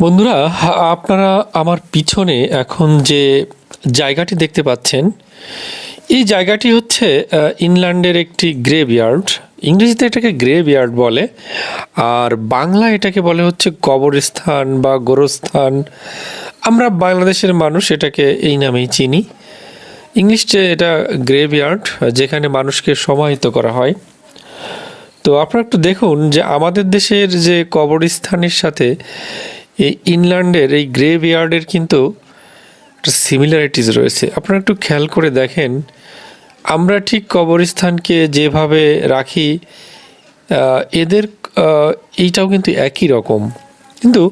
বন্ধুরা আপনারা আমার পিছনে এখন যে জায়গাটি দেখতে পাচ্ছেন এই জায়গাটি হচ্ছে আহ, ইংল্যান্ডের একটি গ্রেভইয়ার্ড ইংরেজিতে এটাকে গ্রেভইয়ার্ড বলে আর বাংলা এটাকে বলে হচ্ছে কবরস্থান বা গোরস্থান। আমরা বাংলাদেশের মানুষ এটাকে এই নামেই চিনি। ইংলিশে এটা গ্রেভইয়ার্ড যেখানে মানুষকে সমাহিত করা হয়। তো আপনারা একটু দেখুন যে আমাদের দেশের যে কবরস্থানের সাথে এই ইংল্যান্ডের এই গ্রেভ ইয়ার্ডের কিন্তু সিমিলারিটিস রয়েছে। আপনারা একটু খেয়াল করে দেখেন, আমরা ঠিক কবরস্থানকে যেভাবে রাখি এদের এইটাও কিন্তু একই রকম। কিন্তু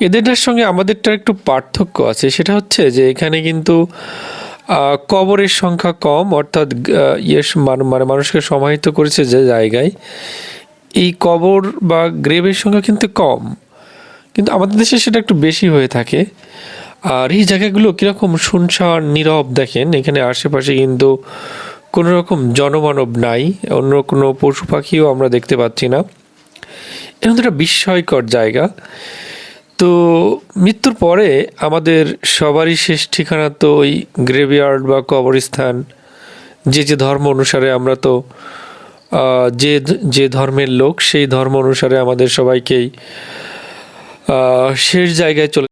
এদেরটার সঙ্গে আমাদেরটার একটু পার্থক্য আছে, সেটা হচ্ছে যে এখানে কিন্তু কবরের সংখ্যা কম, অর্থাৎ ইয়ে মান- মানে মানুষকে সমাহিত করেছে যে জায়গায়। এই কবর বা গ্রেভের সংখ্যা কিন্তু কম। কিন্তু আমাদের দেশে সেটা একটু বেশি হয়ে থাকে। আর এই জায়গাগুলো কীরকম শুনশান, নীরব দেখেন, এখানে আশেপাশে কিন্তু কোনো রকম জনমানব নাই, অন্য কোনো পশু পাখিও আমরা দেখতে পাচ্ছি না। এরকম একটা বিস্ময়কর জায়গা। তো মৃত্যুর পরে আমাদের সবারই শেষ ঠিকানা তো ওই গ্রেভিয়ার্ড বা কবরস্থান, যে যে ধর্ম অনুসারে আমরা তো যে যে ধর্মের লোক, সেই ধর্ম অনুসারে আমাদের সবাইকেই শেষ জায়গায় চলে